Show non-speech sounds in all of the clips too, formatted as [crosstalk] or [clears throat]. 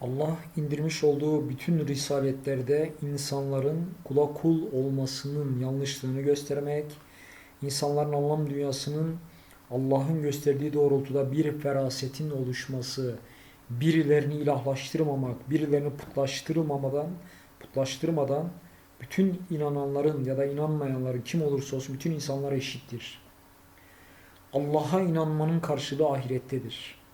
Allah indirmiş olduğu bütün risaletlerde insanların kula kul olmasının yanlışlığını göstermek, insanların anlam dünyasının Allah'ın gösterdiği doğrultuda bir ferasetin oluşması, birilerini ilahlaştırmamak, birilerini putlaştırmamadan, putlaştırmadan bütün inananların ya da inanmayanların kim olursa olsun bütün insanlar eşittir. Allah'a inanmanın karşılığı ahirettedir.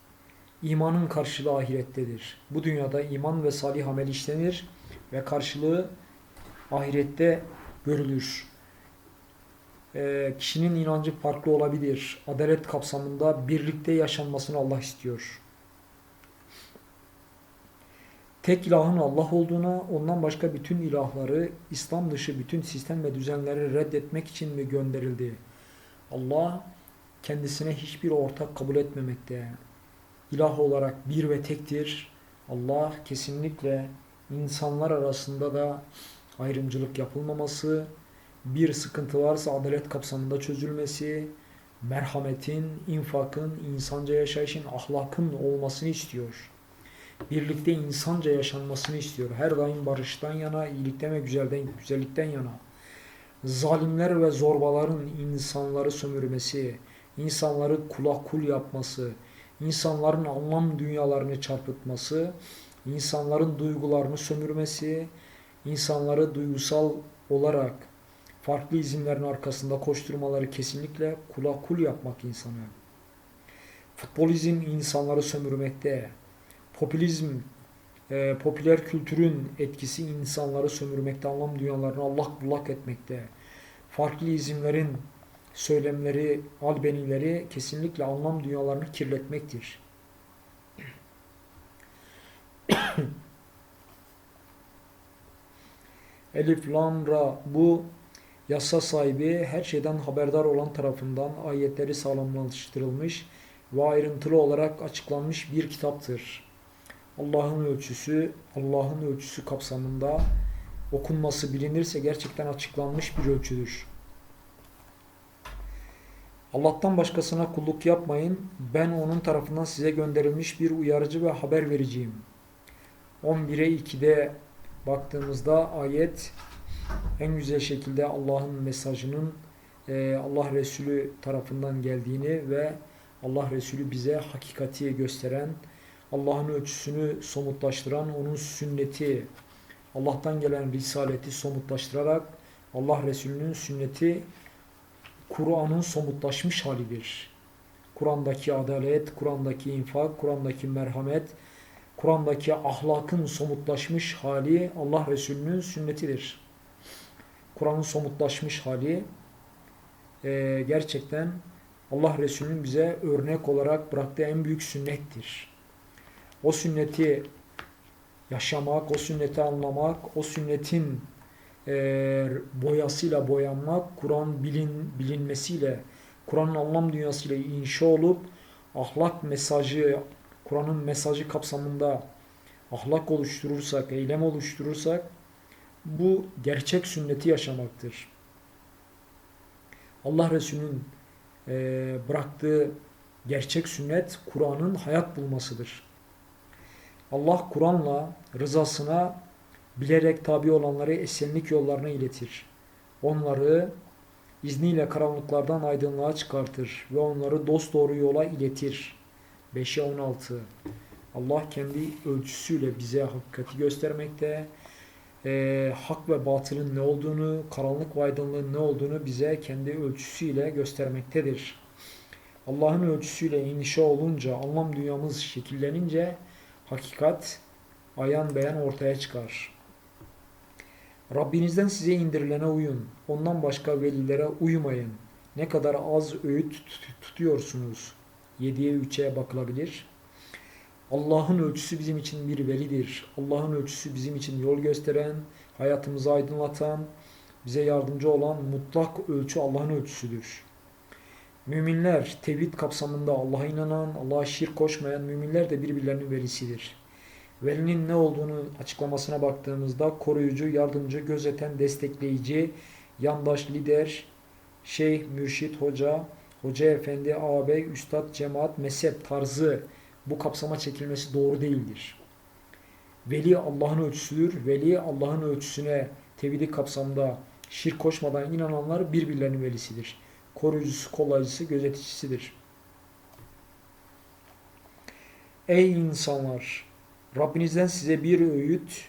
İmanın karşılığı ahirettedir. Bu dünyada iman ve salih amel işlenir ve karşılığı ahirette görülür. Ee, kişinin inancı farklı olabilir. Adalet kapsamında birlikte yaşanmasını Allah istiyor. Tek ilahın Allah olduğuna, ondan başka bütün ilahları, İslam dışı bütün sistem ve düzenleri reddetmek için mi gönderildi? Allah kendisine hiçbir ortak kabul etmemekte. İlah olarak bir ve tektir. Allah kesinlikle insanlar arasında da ayrımcılık yapılmaması, bir sıkıntı varsa adalet kapsamında çözülmesi, merhametin, infakın, insanca yaşayışın, ahlakın olmasını istiyor. Birlikte insanca yaşanmasını istiyor. Her daim barıştan yana, iyilikten ve güzelden, güzellikten yana. Zalimler ve zorbaların insanları sömürmesi, insanları kula kul yapması, insanların anlam dünyalarını çarpıtması, insanların duygularını sömürmesi, insanları duygusal olarak farklı izimlerin arkasında koşturmaları kesinlikle kula kul yapmak insanı. Futbolizm insanları sömürmekte. Popülizm, e, popüler kültürün etkisi insanları sömürmekte, anlam dünyalarını allak bullak etmekte. Farklı izimlerin söylemleri, albenileri kesinlikle anlam dünyalarını kirletmektir. [coughs] Elif, Lam, Ra bu yasa sahibi her şeyden haberdar olan tarafından ayetleri sağlamlaştırılmış ve ayrıntılı olarak açıklanmış bir kitaptır. Allah'ın ölçüsü, Allah'ın ölçüsü kapsamında okunması bilinirse gerçekten açıklanmış bir ölçüdür. Allah'tan başkasına kulluk yapmayın. Ben onun tarafından size gönderilmiş bir uyarıcı ve haber vericiyim. 11'e 2'de baktığımızda ayet en güzel şekilde Allah'ın mesajının e, Allah Resulü tarafından geldiğini ve Allah Resulü bize hakikati gösteren, Allah'ın ölçüsünü somutlaştıran, onun sünneti, Allah'tan gelen risaleti somutlaştırarak Allah Resulü'nün sünneti Kur'an'ın somutlaşmış halidir. Kur'an'daki adalet, Kur'an'daki infak, Kur'an'daki merhamet, Kur'an'daki ahlakın somutlaşmış hali Allah Resulü'nün sünnetidir. Kur'an'ın somutlaşmış hali e, gerçekten Allah Resulü'nün bize örnek olarak bıraktığı en büyük sünnettir. O sünneti yaşamak, o sünneti anlamak, o sünnetin e, boyasıyla boyanmak, Kur'an bilin, bilinmesiyle, Kur'an'ın anlam dünyasıyla inşa olup ahlak mesajı, Kur'an'ın mesajı kapsamında ahlak oluşturursak, eylem oluşturursak bu gerçek sünneti yaşamaktır. Allah Resulü'nün e, bıraktığı gerçek sünnet Kur'an'ın hayat bulmasıdır. Allah Kur'an'la rızasına bilerek tabi olanları esenlik yollarına iletir. Onları izniyle karanlıklardan aydınlığa çıkartır ve onları dost doğru yola iletir. 5'e 16 Allah kendi ölçüsüyle bize hakikati göstermekte, e, hak ve batılın ne olduğunu, karanlık ve aydınlığın ne olduğunu bize kendi ölçüsüyle göstermektedir. Allah'ın ölçüsüyle inşa olunca, anlam dünyamız şekillenince hakikat ayan beyan ortaya çıkar. Rabbinizden size indirilene uyun. Ondan başka velilere uymayın. Ne kadar az öğüt tutuyorsunuz. 7'ye 3'e bakılabilir. Allah'ın ölçüsü bizim için bir velidir. Allah'ın ölçüsü bizim için yol gösteren, hayatımızı aydınlatan, bize yardımcı olan mutlak ölçü Allah'ın ölçüsüdür. Müminler tevhid kapsamında Allah'a inanan, Allah'a şirk koşmayan müminler de birbirlerinin velisidir. Velinin ne olduğunu açıklamasına baktığımızda koruyucu, yardımcı, gözeten, destekleyici, yandaş, lider, şeyh, mürşit, hoca, hoca efendi, ağabey, üstad, cemaat, mezhep tarzı bu kapsama çekilmesi doğru değildir. Veli Allah'ın ölçüsüdür. Veli Allah'ın ölçüsüne tevhidi kapsamında şirk koşmadan inananlar birbirlerinin velisidir. Koruyucusu, kolaycısı, gözeticisidir. Ey insanlar! Rabbinizden size bir öğüt,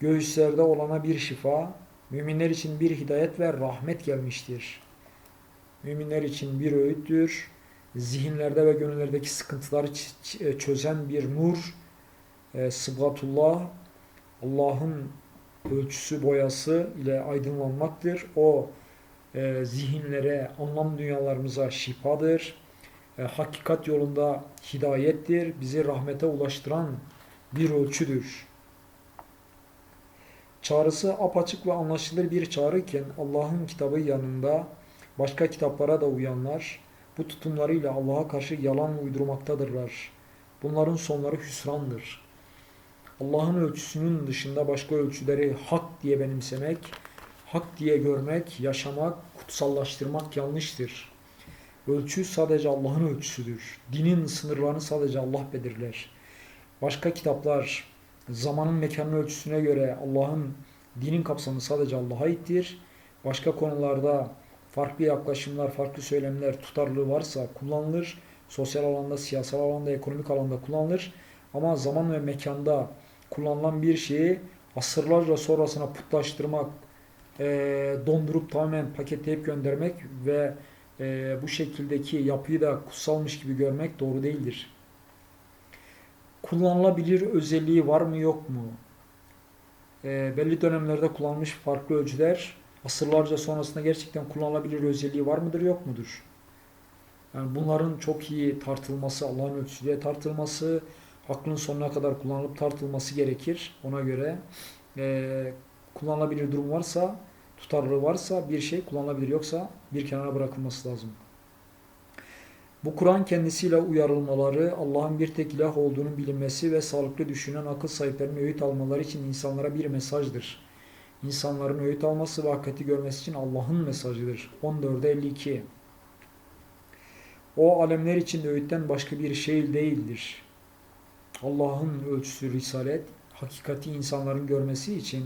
göğüslerde olana bir şifa, müminler için bir hidayet ve rahmet gelmiştir. Müminler için bir öğüttür. Zihinlerde ve gönüllerdeki sıkıntıları ç- çözen bir nur, e, sıbgatullah, Allah'ın ölçüsü boyası ile aydınlanmaktır. O e, zihinlere, anlam dünyalarımıza şifadır. E, hakikat yolunda hidayettir. Bizi rahmete ulaştıran bir ölçüdür. Çağrısı apaçık ve anlaşılır bir çağrıyken Allah'ın kitabı yanında başka kitaplara da uyanlar bu tutumlarıyla Allah'a karşı yalan uydurmaktadırlar. Bunların sonları hüsrandır. Allah'ın ölçüsünün dışında başka ölçüleri hak diye benimsemek, hak diye görmek, yaşamak, kutsallaştırmak yanlıştır. Ölçü sadece Allah'ın ölçüsüdür. Dinin sınırlarını sadece Allah belirler. Başka kitaplar zamanın mekanın ölçüsüne göre Allah'ın dinin kapsamı sadece Allah'a aittir. Başka konularda farklı yaklaşımlar, farklı söylemler, tutarlılığı varsa kullanılır. Sosyal alanda, siyasal alanda, ekonomik alanda kullanılır. Ama zaman ve mekanda kullanılan bir şeyi asırlarca sonrasına putlaştırmak, eee, dondurup tamamen paketleyip göndermek ve eee, bu şekildeki yapıyı da kutsalmış gibi görmek doğru değildir. Kullanılabilir özelliği var mı yok mu? Eee, belli dönemlerde kullanılmış farklı ölçüler asırlarca sonrasında gerçekten kullanılabilir özelliği var mıdır yok mudur? Yani bunların çok iyi tartılması, Allah'ın ölçüsüyle tartılması, aklın sonuna kadar kullanılıp tartılması gerekir. Ona göre eee, kullanılabilir durum varsa, tutarlılığı varsa bir şey kullanılabilir yoksa bir kenara bırakılması lazım. Bu Kur'an kendisiyle uyarılmaları, Allah'ın bir tek ilah olduğunun bilinmesi ve sağlıklı düşünen akıl sahiplerinin öğüt almaları için insanlara bir mesajdır. İnsanların öğüt alması ve hakikati görmesi için Allah'ın mesajıdır. 14'e 52 O alemler için öğütten başka bir şey değildir. Allah'ın ölçüsü risalet, hakikati insanların görmesi için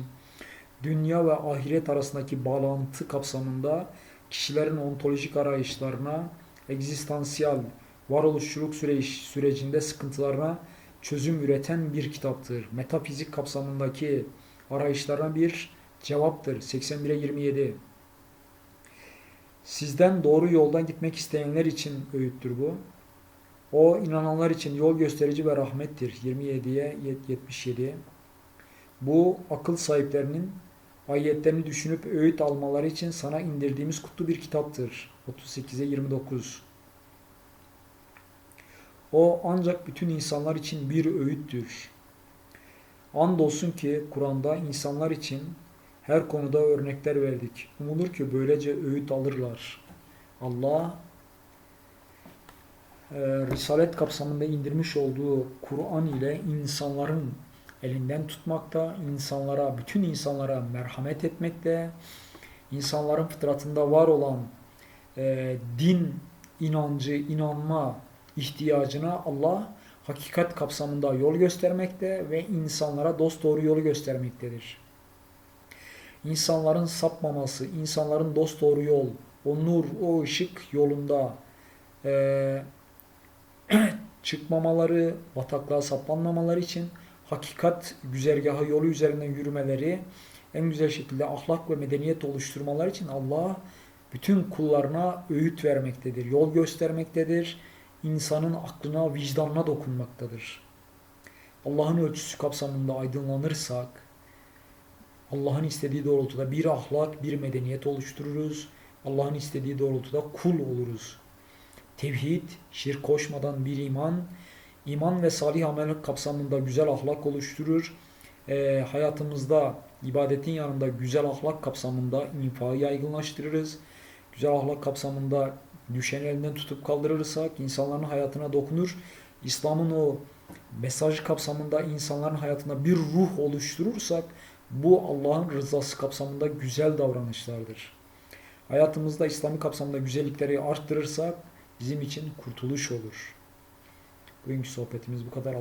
dünya ve ahiret arasındaki bağlantı kapsamında kişilerin ontolojik arayışlarına, egzistansiyel varoluşçuluk süreç, sürecinde sıkıntılarına çözüm üreten bir kitaptır. Metafizik kapsamındaki arayışlarına bir cevaptır. 81'e 27 Sizden doğru yoldan gitmek isteyenler için öğüttür bu. O inananlar için yol gösterici ve rahmettir. 27'ye 77 Bu akıl sahiplerinin ayetlerini düşünüp öğüt almaları için sana indirdiğimiz kutlu bir kitaptır. 38'e 29 O ancak bütün insanlar için bir öğüttür. Andolsun ki Kur'an'da insanlar için her konuda örnekler verdik. Umulur ki böylece öğüt alırlar. Allah e, Risalet kapsamında indirmiş olduğu Kur'an ile insanların elinden tutmakta, insanlara, bütün insanlara merhamet etmekte, insanların fıtratında var olan e, din inancı, inanma ihtiyacına Allah hakikat kapsamında yol göstermekte ve insanlara dost doğru yolu göstermektedir. İnsanların sapmaması, insanların dost doğru yol, o nur, o ışık yolunda e, [clears throat] çıkmamaları, bataklığa saplanmamaları için hakikat güzergahı yolu üzerinden yürümeleri, en güzel şekilde ahlak ve medeniyet oluşturmaları için Allah bütün kullarına öğüt vermektedir, yol göstermektedir, insanın aklına, vicdanına dokunmaktadır. Allah'ın ölçüsü kapsamında aydınlanırsak, Allah'ın istediği doğrultuda bir ahlak, bir medeniyet oluştururuz. Allah'ın istediği doğrultuda kul oluruz. Tevhid, şirk koşmadan bir iman, iman ve salih amel kapsamında güzel ahlak oluşturur. Ee, hayatımızda ibadetin yanında güzel ahlak kapsamında infakı yaygınlaştırırız. Güzel ahlak kapsamında düşen elinden tutup kaldırırsak insanların hayatına dokunur. İslam'ın o mesajı kapsamında insanların hayatında bir ruh oluşturursak bu Allah'ın rızası kapsamında güzel davranışlardır. Hayatımızda İslami kapsamında güzellikleri arttırırsak bizim için kurtuluş olur. Bugünkü sohbetimiz bu kadar.